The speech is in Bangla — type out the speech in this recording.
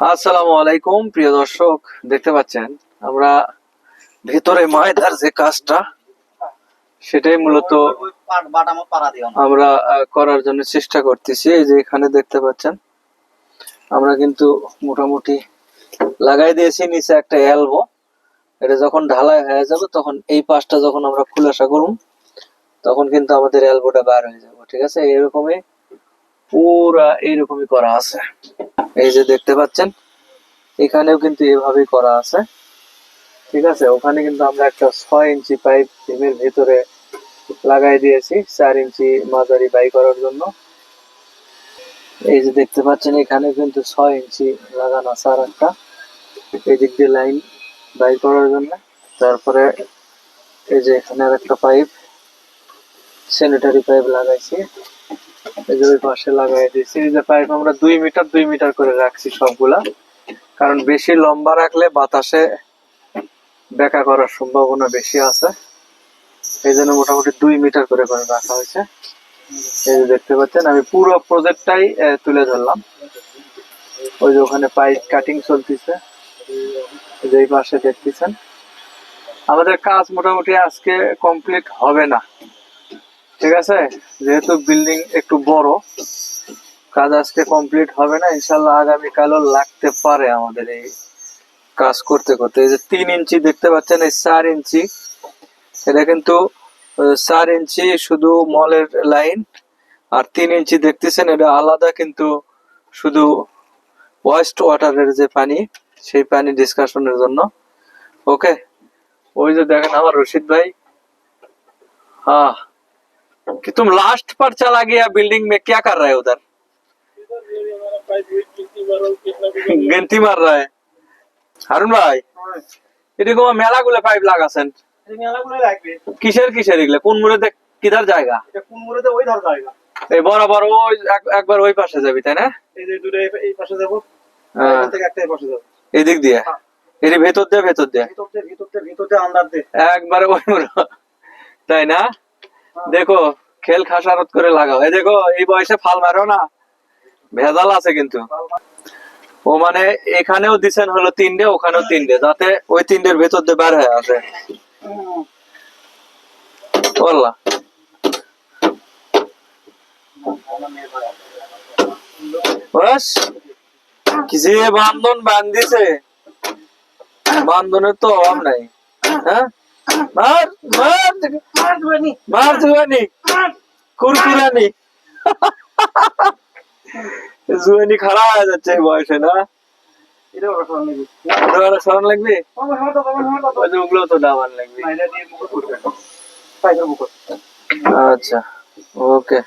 আসসালামু আলাইকুম, প্রিয় দর্শক, দেখতে পাচ্ছেন, আমরা ভেতরে ময়দার যে কাজটা, সেটাই মূলত আমরা করার জন্য চেষ্টা করতেছি। এই যে এখানে দেখতে পাচ্ছেন, আমরা কিন্তু মোটামুটি লাগাই দিয়েছি, নিচে একটা এলবো এটা যখন ঢালাই হয়ে যাবে, তখন এই পাশটা যখন আমরা খুলাসা করুন, তখন কিন্তু আমাদের এলবোটা বার হয়ে যাবে, ঠিক আছে? এরকমই পুরা এইরকমই করা আছে। এই যে দেখতে পাচ্ছেন, এখানেও কিন্তু এভাবেই করা আছে। ঠিক আছে, ওখানে কিন্তু আমরা একটা ছয় ইঞ্চি পাইপ ডিমের ভিতরে লাগাই দিয়েছি, চার ইঞ্চি মাঝারি বাই করার জন্য। এই যে দেখতে পাচ্ছেন এখানে কিন্তু ছয় ইঞ্চি লাগানো আছে আর একটা। এই দিক দিয়ে লাইন বাই করার জন্য। তারপরে এই যে এখানে আর একটা পাইপ স্যানিটারি পাইপ লাগাইছি। এই যে পাশে লাগাই দিয়েছি। যে পাইপ আমরা দুই মিটার দুই মিটার করে রাখছি সবগুলা। কারণ বেশি লম্বা রাখলে বাতাসে বেঁকা করার সম্ভাবনা বেশি আছে। এই জন্য মোটামুটি দুই মিটার করে করে রাখা হয়েছে। এই যে দেখতে পাচ্ছেন, আমি পুরো প্রজেক্টটাই তুলে ধরলাম। ওই যে ওখানে পাইপ কাটিং চলতেছে। যে পাশে দেখতেছেন। আমাদের কাজ মোটামুটি আজকে কমপ্লিট হবে না। ঠিক আছে? যেহেতু বিল্ডিং একটু বড়, কাজ আজকে কমপ্লিট হবে না, ইনশাল্লাহ আগামীকালও লাগতে পারে আমাদের এই কাজ করতে করতে। এই যে তিন ইঞ্চি দেখতে পাচ্ছেন, এই চার ইঞ্চি। এটা কিন্তু চার ইঞ্চি শুধু মলের লাইন আর তিন ইঞ্চি দেখতেছেন, এটা আলাদা কিন্তু শুধু ওয়েস্ট ওয়াটারের যে পানি, সেই পানি ডিসকাশনের জন্য। ওকে ওই যে দেখেন আমার রশিদ ভাই। হ্যাঁ कि तुम लास्ट पर चला गया बिल्डिंग में क्या कर रहे हो उधर গেন্তি মার रहा है হারুন ভাই এরকম মেলাগুলো পাইপ লাগাছেন এই মেলাগুলো লাগবে কিসের কিসের এগুলো কোন মুড়ে কিধার জায়গা এটা কোন মুড়েতে ওই ধর জায়গা এই বরাবর ওই এক- একবার ওই পাশে যাবি তাই না এই যে দুটো এই- এই পাশে যাবো হ্যাঁ। এখান থেকে একটা এই পাশে যাবো এদিক দিয়ে এর ভেতর দিয়ে ভেতর দিয়ে ভিতর দিয়ে ভিতর দিয়ে ভিতর দিয়ে আন্দার দিয়ে একবারে ওই মুড়ো তাই না দেখো, খেল খাসারত করে লাগাও। এই দেখো, এই বয়সে ফাল মারো না। ভেজাল আছে কিন্তু। ও মানে এখানেও দিছেন হলো তিনটে, ওখানেও তিনটে, যাতে ওই তিনটের ভেতর দিয়ে বার হয়ে আসে। বান্ধন বান্ধিছে। বান্ধনের তো অভাব নাই হ্যাঁ? মার মার মার জুয়ানি কুরকুরানি। জুয়ানি খারাপ হয়ে যাচ্ছে এই বয়সে না? স্মরণ লাগবে। ওগুলো তো লাগবে। আচ্ছা ওকে।